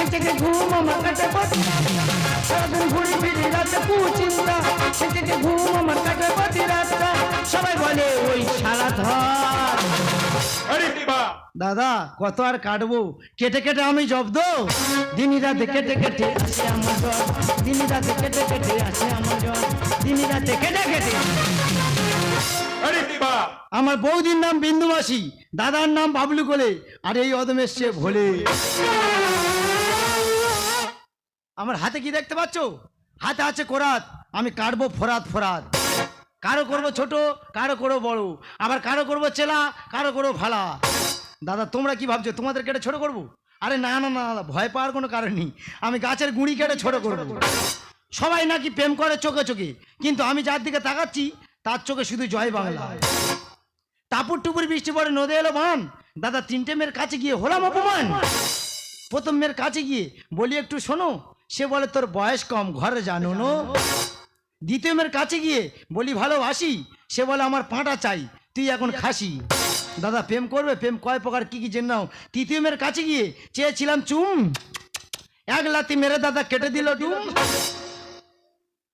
সে থেকে ঘুম আমার কাটে প্রতি সারাদিন ঘুরি ফিরি রাতে কুচিন্তা। সে থেকে ঘুম আমার কাটে প্রতি রাতটা। সবাই বলে ওই সারা ধর। দাদা কত আর কাটবো? কেটে কেটে আমি জব্দ। দিনই রাতে কেটে কেটে আসে আমার জ্বর। দিনই রাতে কেটে কেটে আসে আমার জ্বর। দিনই রাতে কেটে কেটে আমার বৌদির নাম বিন্দু মাসি দাদার নাম বাবলু কোলে আর এই অদম এসছে ভোলে। আমার হাতে কি দেখতে পাচ্ছ? হাতে আছে কোরাত। আমি কাটবো ফোরাত ফোরাত। কারও করব ছোট কারও করব বড়। আবার কারও করব চেলা কারও করব ভালা। দাদা তোমরা কি ভাবছ তোমাদের কেটে ছোট করব? আরে না না না না, ভয় পাওয়ার কোনো কারণ নেই। আমি গাছের গুঁড়ি কেটে ছোট করব। সবাই নাকি প্রেম করে চোখে চোখে। কিন্তু আমি যার দিকে তাকাচ্ছি তার চোখে শুধু জয় বাংলা। টাপুর টুপুর বৃষ্টি পড়ে নদে এলো বান দাদা তিনটে মেয়ের কাছে গিয়ে হলাম অপমান। প্রথম মেয়ের কাছে গিয়ে বলি একটু শোনো। সে বলে, তোর বয়স কম, ঘরে জানো নো দ্বিতীয় মেয়ের কাছে গিয়ে বলি, ভালোবাসি? সে বলে, আমার পাঁটা চাই, তুই এখন খাসি। দাদা, প্রেম করবে? প্রেম কয় প্রকার, কি কি জেনে নাও? তৃতীয় মেয়ের কাছে গিয়ে চেয়েছিলাম, চুম। এক লাতি মেরে দাদা কেটে দিল ডুম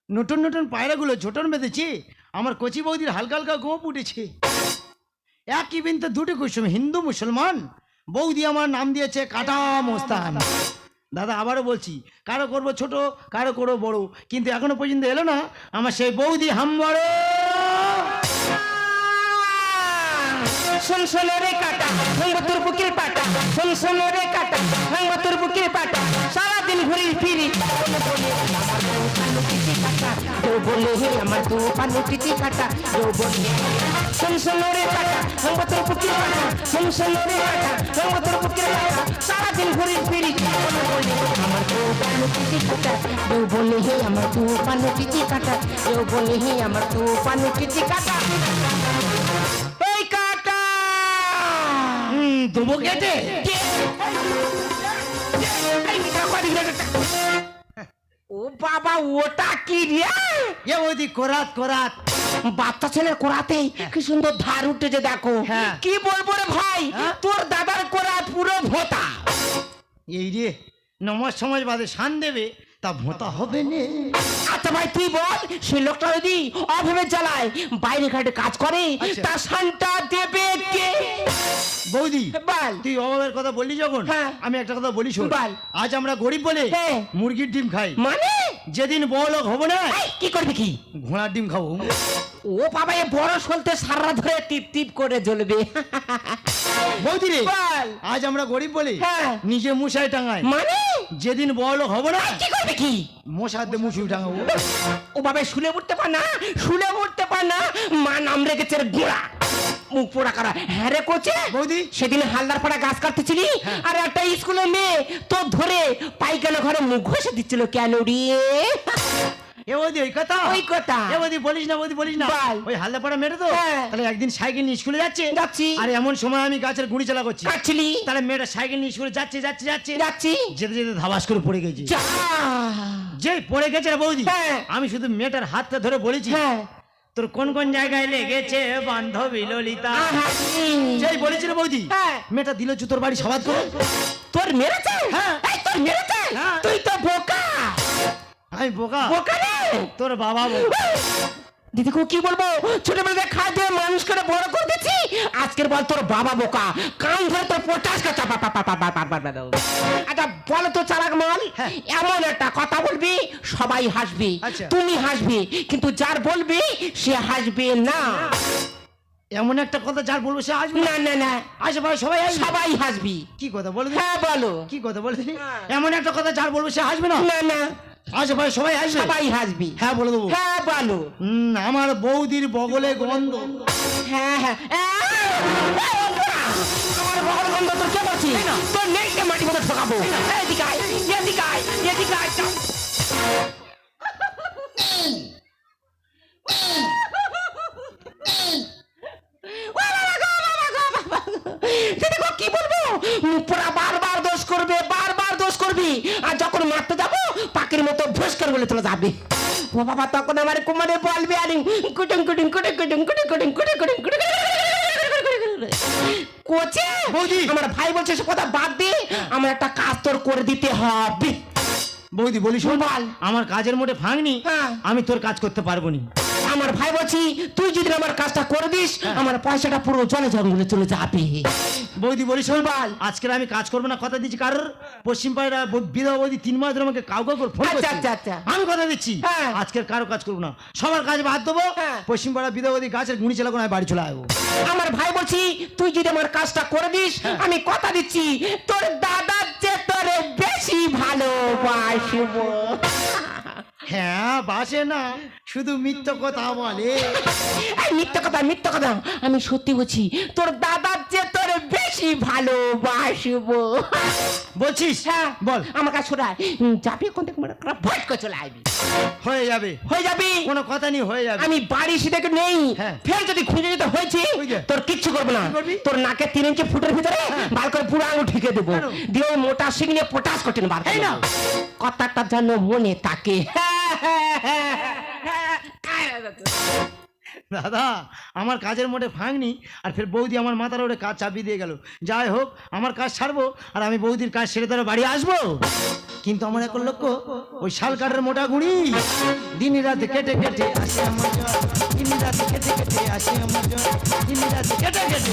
নতুন নতুন পায়রাগুলো ঝোটন বেঁধেছে, আমার কচি বৌদির হালকা হালকা গোপ উঠেছে। একই বিনতে দুটি কুসুম, হিন্দু মুসলমান। বৌদি আমার নাম দিয়েছে, কাটা মোস্তান। দাদা আবারও বলছি, কারও করব ছোট, কারও করব বড়। কিন্তু এখনও পর্যন্ত এলো না, আমার সেই বৌদি হাম শোন শোন রে কাটা ভাঙবো তোর বুকের পাটা শোন শোন রে কাটা ভাঙবো তোর বুকের পাটা সারাদিন ঘুরি ফিরি কেউ বলে হে আমার তো পানু টিটি কাটা কেউ বলে শোন শোন রে কাটা ভাঙবো তোর বুকের পাটা শোন শোন রে কাটা ভাঙবো তোর বুকের পাটা সারাদিন ঘুরি ফিরি কেউ বলে আমার তো পানু টিটি কাটা কেউ বলে হে আমার তো পানু টিটি কাটা কেউ বলে হে আমার তো পানু টিটি কাটা দেবো কেটে ও বাবা ওটা কি রে? এ বৌদি কোরাত কোরাত। বাচ্চা ছেলের কোরাতে? কি সুন্দর ধার উঠেছে দেখো। হ্যাঁ। কি বলব রে ভাই? হ্যাঁ? তোর দাদার কোরা পুরো ভোতা। এই রে নমজ সমাজ বাদে শান দেবে। তা ভোঁতা হবে না। আচ্ছা ভাই তুই বল? লোকটা যদি অভাবে জ্বালায় বাইরে ঘাটে কাজ করে আচ্ছা। তার দেবে কে? বৌদি বল। তুই অভাবের কথা বললি যখন হ্যাঁ। আমি একটা কথা বলি শোন। বল। আজ আমরা গরিব বলে হ্যাঁ। মুরগির ডিম খাই। মানে? যেদিন বড় লোক হব না এই, কি করবি কি? ঘোড়ার ডিম খাব। ও বাবা এ বড় সলতে সারা ধরে টিপ টিপ করে জ্বলবে। বৌদি রে বল। আজ আমরা গরিব বলে হ্যাঁ। নিজে মশাই টাঙাই। মানে? যেদিন বড় লোক হব না কি করবি কি? মশাতে মুসুই টাঙাবো। ও বাবা শুলে উঠতে পার না শুলে উঠতে পার না মা নাম রেখেছে রে গোড়া মুখ পোড়া করা। হ্যাঁ রে কোচে বৌদি। সেদিন হালদার পাড়া গাছ কাটতেছিলি আর একটা স্কুলের মেয়ে তো ধরে পাইখানা ঘরে মুখ ঘষে দিচ্ছিল কেন রে? এ বৌদি ওই কথা? ওই কথা। এ বৌদি বলিস না বৌদি বলিস না। ওই হালদা পাড়া মেরে তো। তাহলে একদিন সাইকেল নিয়ে স্কুলে যাচ্ছে। যাচ্ছি। আর এমন সময় আমি গাছের গুড়ি চালা করছি। কাটছিলি? তাহলে মেয়েটা সাইকেল নিয়ে স্কুলে যাচ্ছে যাচ্ছে যাচ্ছে। যাচ্ছি। যেতে যেতে ধাবাস করে পড়ে গেছে। যে। পড়ে গেছে রে বৌদি। আমি শুধু মেয়েটার হাতটা ধরে বলেছি। হ্যাঁ। তোর কোন কোন জায়গায় লেগেছে বান্ধবী ললিতা। যেই বলেছিল বৌদি হ্যাঁ। মেয়েটা দিল জুতোর বাড়ি সবাদ করে। তোর মেরেছে? হ্যাঁ। তোর মেরেছে? হ্যাঁ। তুই তো আমি বোকা। বোকা রে তোর বাবা দিদি দিদিকে কি বলব? ছোটবেলা দেখা দিয়ে মানুষ করে বড় করে আজকের বল তোর বাবা বোকা। কান ধরে তোর পটাশ কা চাপা পা পা পা পা পা পা আচ্ছা বল তো চালাক মাল হ্যাঁ। এমন একটা কথা বলবি সবাই হাসবি আচ্ছা। তুমি হাসবি কিন্তু যার বলবি সে হাসবে না। এমন একটা কথা যার বলব সে হাসবে না। না না আশেপাশে সবাই সবাই হাসবি। কি কথা বলবি হ্যাঁ বলো। কি কথা বলবি এমন একটা কথা যার বলব সে হাসবে না? না না। আশেপাশে সবাই আসবে? সবাই হাসবি। হ্যাঁ বলে দেবো। হ্যাঁ বলো। হুম, আমার বৌদির বগলে গন্ধ। হ্যাঁ হ্যাঁ। আমার গন্ধ তোর কে পাচ্ছি? তোর নেই মাটি মতো ঠকাবো। এদিকে আয় এদিকে আয় এদিকে আয় ও বাবা তখন আমার কুমারে বলবে আর কুটুং কুটুং কুটুং কুটুং কুটুং কুটুং কুটুং কুটুং কুটুং কোচে বৌদি। আমার ভাই বলছে সে কথা বাদ দে আমার একটা কাজ তোর করে দিতে হবে বৌদি বলি শোন বল। আমার কাজের মোটে ভাঙনি হ্যাঁ। আমি তোর কাজ করতে পারব নি আমার ভাই বলছি তুই যদি আমার কাজটা করে দিস হ্যাঁ। আমার পয়সাটা পুরো জলে জঙ্গলে চলে যাবে বৌদি বলি শোন বল। আজকে আমি কাজ করব না কথা দিচ্ছি কারোর পশ্চিম পাড়া বিধবা বৌদি তিন মাস ধরে আমাকে কাউকে করে ফোন আচ্ছা, আচ্ছা, আচ্ছা। আমি কথা দিচ্ছি হ্যাঁ। আজকের কারও কাজ করব না সবার কাজ বাদ দেবো হ্যাঁ। পশ্চিম পাড়া বিধবা বৌদি গাছের গুণি চালাবো আমি বাড়ি চলে আসব আমার ভাই বলছি তুই যদি আমার কাজটা করে দিস। আমি কথা দিচ্ছি তোর দাদার যে তোর বেশি ভালোবাসবো হ্যাঁ বাসে না, শুধু মিথ্য কথা বলে। মিথ্য কথা মিথ্য কথা। আমি সত্যি বলছি, তোর দাদার যে তোর বেশি ভালোবাসবো। বলছিস? হ্যাঁ। বল। আমার কাছে শোনা যাবি কোন থেকে মনে কর ভট করে চলে আসবি। হয়ে যাবে। হয়ে যাবি? কোনো কথা নেই হয়ে যাবে। আমি বাড়ি সেটা নেই। হ্যাঁ। ফের যদি খুঁজে যেতে হয়েছে তোর কিচ্ছু করব না। তোর নাকে তিন ইঞ্চি ফুটের ভিতরে বার করে পুরো আঙুল ঠেকে দেবো। দিয়ে ওই মোটা শিং নিয়ে পটাশ কঠিন বার না। কথাটা যেন মনে থাকে। দাদা, আমার কাজের মোটে ভাঙনি, আর ফের বৌদি আমার মাথার ওরে কাজ চাপিয়ে দিয়ে গেল যাই হোক, আমার কাজ ছাড়বো, আর আমি বৌদির কাজ সেরে তারা বাড়ি আসব কিন্তু আমার এখন লক্ষ্য, ওই শাল কাঠের মোটা গুড়ি দিন রাতে কেটে কেটে আসে আমার। দিন রাতে কেটে কেটে আসে আমার। দিন রাতে কেটে কেটে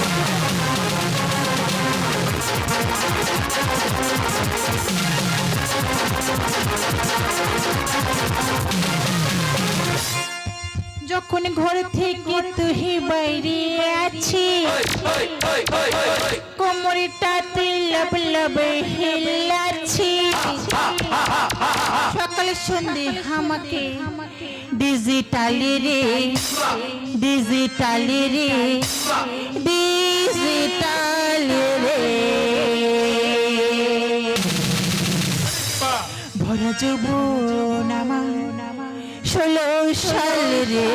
যখন ঘর থেকে তুই বাইরে আছি কোমরটাতে লব লব হেলাচ্ছি সকাল সন্ধে আমাকে ডিজিটালি রে ডিজিটালি রে ডিজিটালি রে। ভরা আমার ষোলো সাল রে।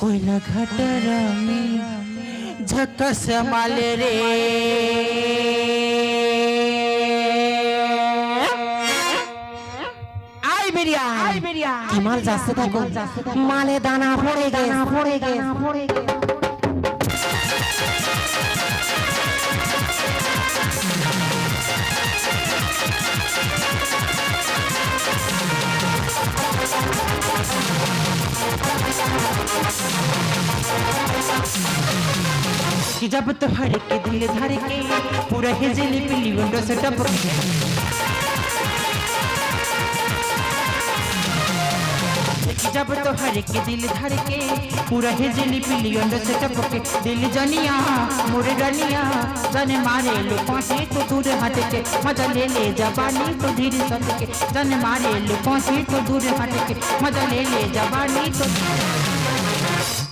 কয়লা ঘাটার আমি ঝকাস মাল রে। মাল যাচ্ছে থাকো মালে দানা পড়ে গে পড়ে গে পড়ে গে की जब तो हड़के दिल धर के पूरा हे जिले पे लीवंडो से टपके जब तो हर के दिल धर के पूरा हिजली पिली विंडो से टपक के दिल जनिया मोरे रनिया जन मारे लो पहुंचे तो दूर हट के मजा ले ले जबानी तो धीरे सट के जन मारे लो पहुंचे तो दूर हट के मजा ले ले जबानी तो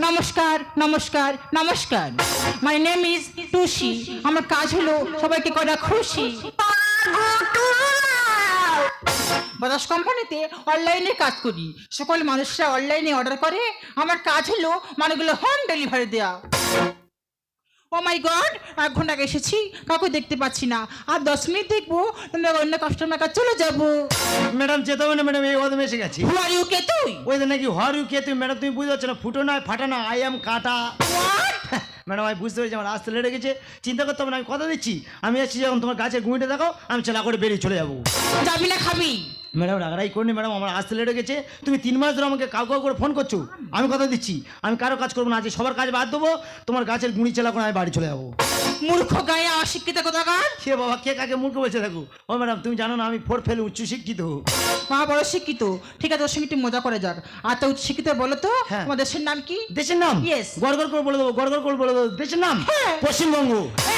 নমস্কার নমস্কার নমস্কার মাই নেম ইজ টুসি আমার কাজ হলো সবাইকে করা খুশি বাজাজ কোম্পানিতে অনলাইনে কাজ করি। সকল মানুষরা অনলাইনে অর্ডার করে আমার কাজ হলো মানগুলো হোম ডেলিভারি দেওয়া ও মাই গড এক ঘণ্টা আগে এসেছি কাউকে দেখতে পাচ্ছি না। আর দশ মিনিট দেখব তোমরা অন্য কাস্টমার কাছে চলে যাব। ম্যাডাম যেতে হবে না ম্যাডাম এই কদম এসে গেছি। হু আর ইউ কে তুই? ওই যে নাকি হর ইউ কে তুই? ম্যাডাম তুমি বুঝতে পারছ না ফুটো নয় ফাটা না আই এম কাটা। ম্যাডাম আমি বুঝতে পেরেছি আমার আসতে লেটে গেছে। চিন্তা করতে হবে না আমি কথা দিচ্ছি। আমি আসছি যখন তোমার গাছের গুঁড়িটা দেখো আমি চেলা করে বেরিয়ে চলে যাব। যাবি না খাবি। ম্যাডাম রাগারাই করিনি ম্যাডাম আমার আসতে লেটে গেছে। তুমি তিন মাস ধরে আমাকে কাউ কাউ করে ফোন করছ? আমি কথা দিচ্ছি। আমি কারও কাজ করব না আজকে সবার কাজ বাদ দেবো। তোমার গাছের গুঁড়ি চেলা করে আমি বাড়ি চলে যাব। মূর্খ গায়ে অশিক্ষিত কোথাকার? সে বাবা কে কাকে মূর্খ বসে থাকো ও ম্যাডাম তুমি জানো না আমি ফোর ফেল উচ্চ শিক্ষিত। মা বড় শিক্ষিত। ঠিক আছে ওর সঙ্গে একটু মজা করে যাক। আর তো শিক্ষিত বলো তো হ্যাঁ। তোমার দেশের নাম কি? দেশের নাম? Yes. গড়গড় করে বলে দেবো গড়গড় করে বলে দেবো। দেশের নাম? হ্যাঁ। পশ্চিমবঙ্গ।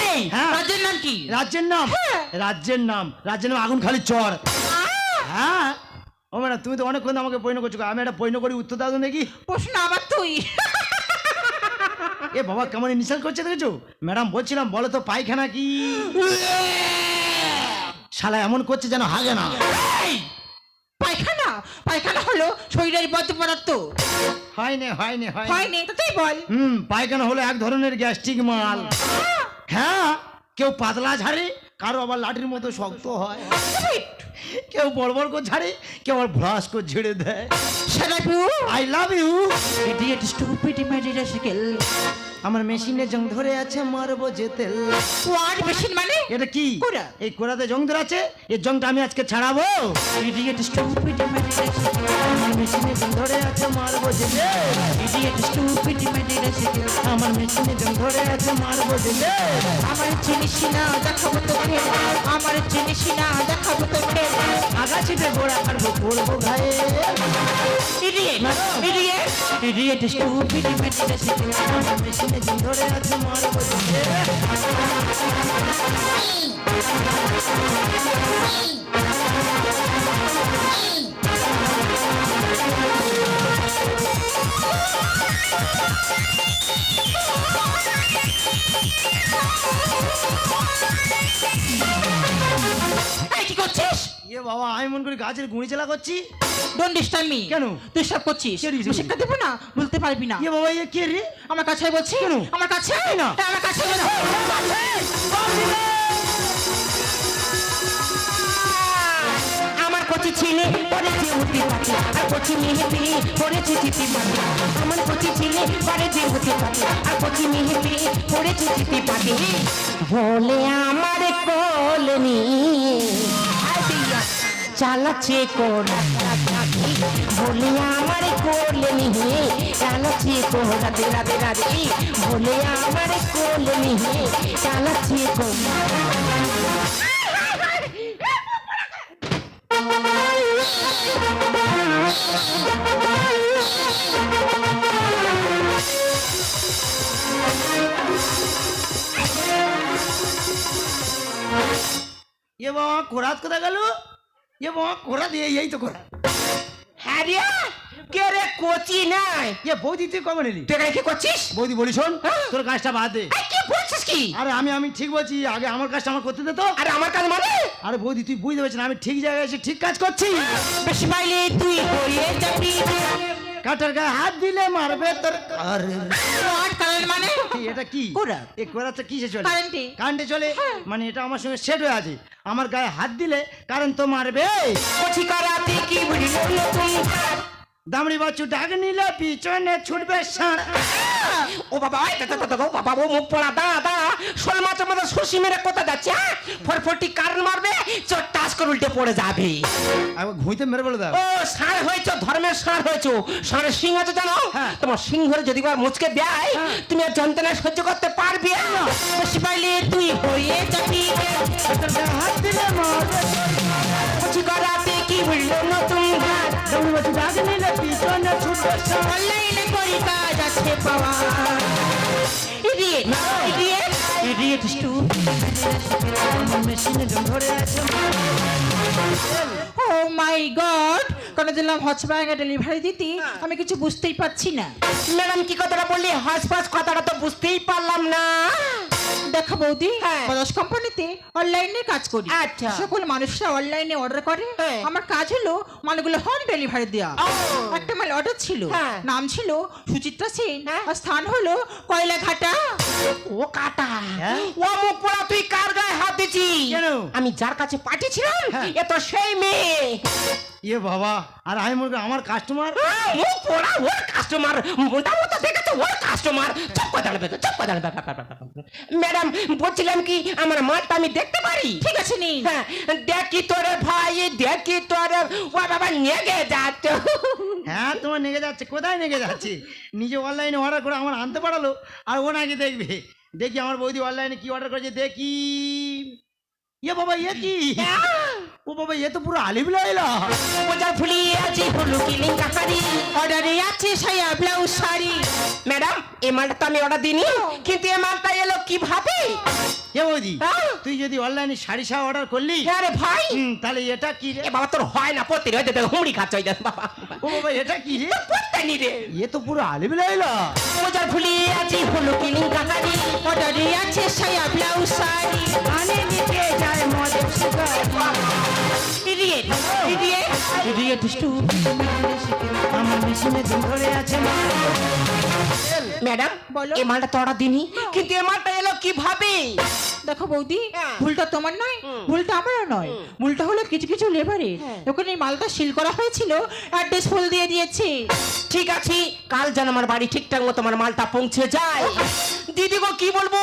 এই হ্যাঁ। রাজ্যের নাম কি? রাজ্যের নাম? হ্যাঁ। রাজ্যের নাম। রাজ্যের নাম আগুন খালি চর। হ্যাঁ। ও ম্যাডাম তুমি তো অনেকক্ষণ আমাকে পৈন করছ। আমি একটা পৈন করি উত্তর দাও তো দেখি। প্রশ্ন আবার তুই। এ বাবা কেমন নিশান করছে দেখেছ? ম্যাডাম বলছিলাম বলো তো পায়খানা কি? শালা এমন করছে যেন হাগে না। পায়খানা? পায়খানা হলো শরীরের বদ্ধ পদার্থ। হয়নি হয়নি হয়নি। তো তুই বল। হুম পায়খানা হলো এক ধরনের গ্যাস্ট্রিক মাল। হ্যাঁ কেউ পাতলা ঝাড়ে কারও আবার লাঠির মতো শক্ত হয় কেউ বড় বড় করে ঝাড়ে কেউ আবার ভ্রাস করে ঝেড়ে দেয়! I love you Idiot, stupid, imagination. আমার মেশিনে জং ধরে আছে মারবো যে তেল What machine মানে? এটা কি কোরা। এই কোরাতে জং ধরে আছে এই জংটা আমি আজকে ছাড়াবো stupid, imagination. মেশিনে জং ধরে আছে মারবো যে তেল Idiot, stupid, imagination. আমার মেশিনে জং ধরে আছে মারবো তেল আমার চিনিস না দেখাবো তোকে। আমার চিনিস না দেখাবো তোকে। আগাছিতে গোড়া কাটবো করব ঘায়ে। Idiot idiot idiot stupid imagination আমার মেশিনে ধরে আছে মারবো যে তেল এই কি করছিস? ইয়ে বাবা আমি মন করি গাছের গুঁড়ি চেলা করছি। ডোন্ট ডিস্টার্ব মি কেন? তুই সব করছিস? শিক্ষা দেবো না বলতে পারবি না। ইয়ে বাবা ইয়ে কে রে? আমার কাছে বলছি কেন? আমার কাছে না। আমার কাছে কচি ছেলে পড়েছে উঠতে পারে আর কচি মেহেতে পড়েছে চিঠি পাতে আমার কচি ছেলে পড়েছে উঠতে পারে আর কচি মেহেতে পড়েছে চিঠি পাতে বলে আমার কোল চালাচ্ছে বলে আমার কোল নিয়ে চালাচ্ছে কোরা রাধে রাধে বলে আমার কোল চালাচ্ছে কোরা ইয়ে বাবা কোরাত কোথায় গেল এ বাবা কোরা দিয়ে এই তো কোরা হ্যাঁ কে রে কোচি নাই? এ বৌদি তুই কবে নিলি? তুই এখানে কি করছিস? বৌদি বলি শোন হ্যাঁ। তোর কাজটা বাদ দে। এই, কি বলছিস কি? আরে আমি আমি ঠিক বলছি আগে আমার কাজটা আমার করতে দে তো। আরে আমার কাজ মানে? আরে বৌদি তুই বুঝতে পারছিস না আমি ঠিক জায়গায় এসে ঠিক কাজ করছি। বেশি পাইলে তুই যাবি। কাটার গায়ে হাত দিলে মারবে তোর আরে মানে? এটা কি। এই কিসে চলে? কারেন্টে। কারেন্টে চলে? মানে এটা আমার সঙ্গে সেট হয়ে আছে। আমার গায়ে হাত দিলে কারেন্ট তো মারবে। করাতে কি তুই দামড়ি বাচ্চু ডাক নিলে পিছনে ছুটবে ও বাবা দাদা দাদা ও বাবা ও মুখ পড়া দা দা। শোল মাছের মধ্যে সুশি মেরে কোথা যাচ্ছে হ্যাঁ? ফটফটি কারণ মারবে চোর টাস করে উল্টে পড়ে যাবে। ঘুইতে মেরে বলে দাও। ও ষাঁড় হয়েছ ধর্মের ষাঁড় হয়েছ। ষাঁড়ের সিং আছে জানো? হ্যাঁ। তোমার সিংহরে যদি বার মুচকে দেয় তুমি আর যন্ত্রণা সহ্য করতে পারবে না। বেশি পাইলে তুই হয়ে যাবি। হাত দিলে করাতে কি বুঝলো নতুন ঘাট বাচ্চু ডাক নিলে পিছনে ষাঁড় অনলাইনে করি কাজ আছে পাওয়া ইডিয়েট মেশিনে ধরে আছে ও মাই গড কেন দিলাম হচব্যাগে ডেলিভারি দিতে আমি কিছু বুঝতেই পারছি না। ম্যাডাম কি কথাটা বললি? হাসপাস কথাটা তো বুঝতেই পারলাম না। দেখো বৌদি হ্যাঁ। কোম্পানিতে অনলাইনে কাজ করি আচ্ছা। সকল মানুষরা অনলাইনে অর্ডার করে হ্যাঁ। আমার কাজ হলো মালগুলো হোম ডেলিভারি দেওয়া একটা মাল অর্ডার ছিল হ্যাঁ। নাম ছিল সুচিত্রা সেন হ্যাঁ। আর স্থান হলো কয়লাঘাটা ও কাটা? ও মুখ পোড়া তুই কার গায়ে হাত দিছি আমি যার কাছে পাঠিয়েছিলাম। এ তো সেই মেয়ে ইয়ে বাবা আর আমি মনে করি আমার কাস্টমার মুখ পোড়া ওর কাস্টমার মোটা মোটা দেখেছে ওর কাস্টমার চপ করে দাঁড়াবে চপ করে দাঁড়াবে। ম্যাডাম বলছিলাম কি আমার মালটা আমি দেখতে পারি? ঠিক আছে নি হ্যাঁ দেখি তোরে ভাই দেখি তোরে ও বাবা নেগে যাচ্ছ। হ্যাঁ তোমার নেগে যাচ্ছে কোথায় নেগে যাচ্ছে? নিজে অনলাইনে অর্ডার করে আমার আনতে পারালো আর ও নাকি দেখবে। দেখি আমার বৌদি অনলাইনে কি অর্ডার করেছে দেখি। ইয়ে বাবা ইয়ে কি? ও বাবা, এ তো পুরো আলিম লাইলা। ওজার ফুলিয়ে আছে, হলু কিলিং কাকারি অর্ডারে আছে সায়া ব্লাউজ শাড়ি। ম্যাডাম, এ মালটা আমি অর্ডার দিইনি, কিন্তু এ মালটা এলো কীভাবে? এ বৌদি হ্যাঁ? তুই যদি অনলাইনে শাড়ি শাড়ি অর্ডার করলি হ্যাঁ রে ভাই। তাহলে এটা কি রে? এ বাবা তোর হয় না পত্তি রে দেবে হুমড়ি খাচ্ছ বাবা ও বাবা এটা কি রে? পত্তানি রে। এ তো পুরো আলিম লাইলা ওজার ফুলিয়ে আছে হলু কিলিং কাহারি অর্ডারে আছে সায়া ব্লাউজ শাড়ি। আনে নিতে যায় মদের sugar. Idiot idiot idiot stupid আমার মেশিনে ধরে আছে ম্যাডাম বলো। এই মালটা তো অর্ডার দিনি কিন্তু এই মালটা এলো কীভাবে? দেখো বৌদি হ্যাঁ। ভুলটা তোমার নয় হুম। ভুলটা আমারও নয়। ভুলটা হলো কিছু কিছু লেবারে। হ্যাঁ। ওখানে এই মালটা সিল করা হয়েছিল অ্যাড্রেস ফুল দিয়ে দিয়েছে। ঠিক আছে কাল যেন আমার বাড়ি ঠিকঠাক মতো আমার মালটা পৌঁছে যায়। দিদি গো কি বলব?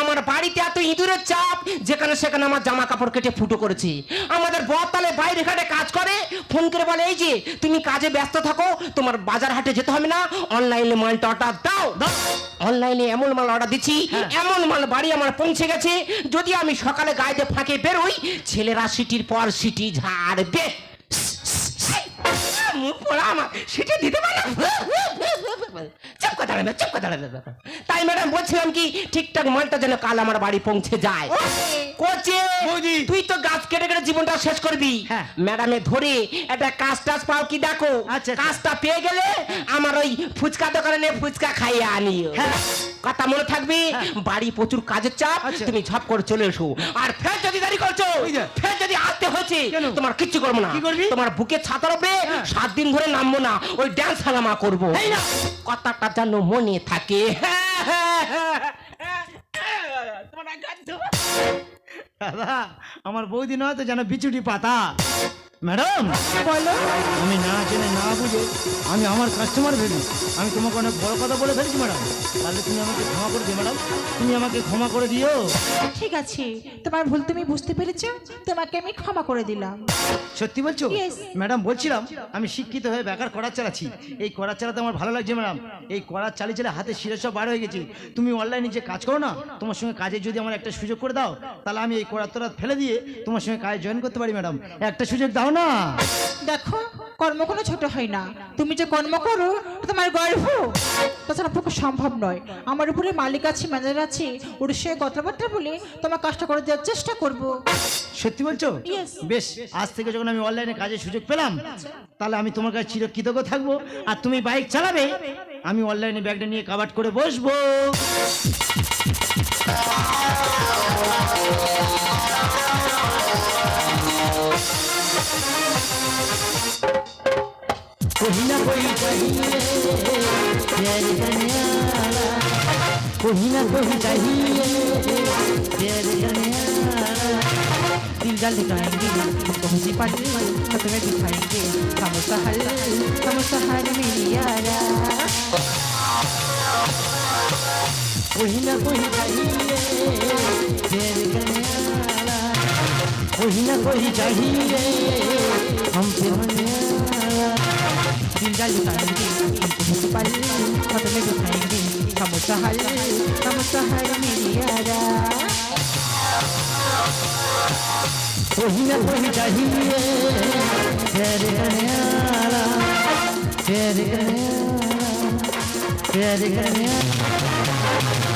আমার বাড়িতে এত ইঁদুরের চাপ যেখানে সেখানে আমার জামা কাপড় কেটে ফুটো করেছি। আমাদের বতালে বাইরে ঘাটে কাজ করে ফোন করে বলে এই যে তুমি কাজে ব্যস্ত থাকো তোমার বাজার হাটে যেতে হবে না। অনলাইনে মালটা অর্ডার দাও। অনলাইনে এমন মাল অর্ডার দিচ্ছি এমন মাল বাড়ি আমার পৌঁছে গেছে। যদি আমি সকালে গায়ে ফাঁকে বেরোই, ছেলেরা সিটির পর সিটি ঝাড়বে মুখ পড়া আমার। সেটা দিতে পারে চুপ কথা চুপ কথা তাই ম্যাডাম বলছিলাম কি ঠিকঠাক মালটা যেন কাল আমার বাড়ি পৌঁছে যায় কোচে। তুই তো গাছ কেটে কেটে জীবনটা শেষ করবি হ্যাঁ। ম্যাডামে ধরে একটা কাজ টাজ পাও কি দেখো আচ্ছা, আচ্ছা। কাজটা পেয়ে গেলে আমার ওই ফুচকা দোকানে ফুচকা খাইয়ে আনিও হ্যাঁ। কথা মনে থাকবে বাড়ি প্রচুর কাজের চাপ আচ্ছা। তুমি ঝপ করে চলে এসো আর ফের যদি দেরি করছ ফের কেন? তোমার কিচ্ছু করব না তোমার বুকে ছাতার উপরে হ্যাঁ। সাত দিন ধরে নামবো না ওই ড্যান্স হালামা করব। কথাটা যেন মনে থাকে দাদা আমার বৌদি নয় তো যেন বিচুটি পাতা ম্যাডাম! বলো। আমি না জেনে না বুঝে আমি আমার কাস্টমার ভেবে আমি তোমাকে অনেক বড় কথা বলে ফেলেছি ম্যাডাম। তাহলে তুমি আমাকে ক্ষমা করে দিও ম্যাডাম। তুমি আমাকে ক্ষমা করে দিও। ঠিক আছে। তোমার ভুল তুমি বুঝতে পেরেছ? তোমাকে আমি ক্ষমা করে দিলাম। সত্যি বলছো? ম্যাডাম বলছিলাম আমি শিক্ষিত হয়ে বেকার করার চালাচ্ছি এই করার চালাতে আমার ভালো লাগছে ম্যাডাম। এই করার চালিয়ে চালে হাতে শিরে সব বার হয়ে গেছি। তুমি অনলাইনে যে কাজ করো না তোমার সঙ্গে কাজে যদি আমার একটা সুযোগ করে দাও তাহলে আমি এই করার তোরা ফেলে দিয়ে তোমার সঙ্গে কাজে জয়েন করতে পারি ম্যাডাম। একটা সুযোগ দাও না। দেখো কর্ম কোনো ছোট হয় না। তুমি যে কর্ম করো তোমার গর্ব তাছাড়া পক্ষে সম্ভব নয়। আমার উপরে মালিক আছে ম্যানেজার আছে ওর কথাবার্তা বলে তোমার কাজটা করে দেওয়ার চেষ্টা করব। সত্যি বলছো? বেশ আজ থেকে যখন আমি অনলাইনে কাজের সুযোগ পেলাম তাহলে আমি তোমার কাছে চিরকৃতজ্ঞ থাকব। আর তুমি বাইক চালাবে আমি অনলাইনে ব্যাগটা নিয়ে কাভার করে বসবো। कोई ना कोई चाहिए प्यार करने वाला कोई ना कोई चाहिए प्यार करने वाला दिल डाल दिखाएंगे तुमको खुशी पानी तुम्हें दिखाएंगे हम सहल हम सहल मेरी यारा कोई ना कोई चाहिए प्यार करने वाला कोई ना कोई चाहिए हम पे होने वाला दिल डाल दिखाएंगे तुमको खुशी पानी तुम्हें दिखाएंगे हम सहल हम सहल मेरी यारा कोई ना कोई चाहिए प्यार करने वाला प्यार करने वाला प्यार करने वाला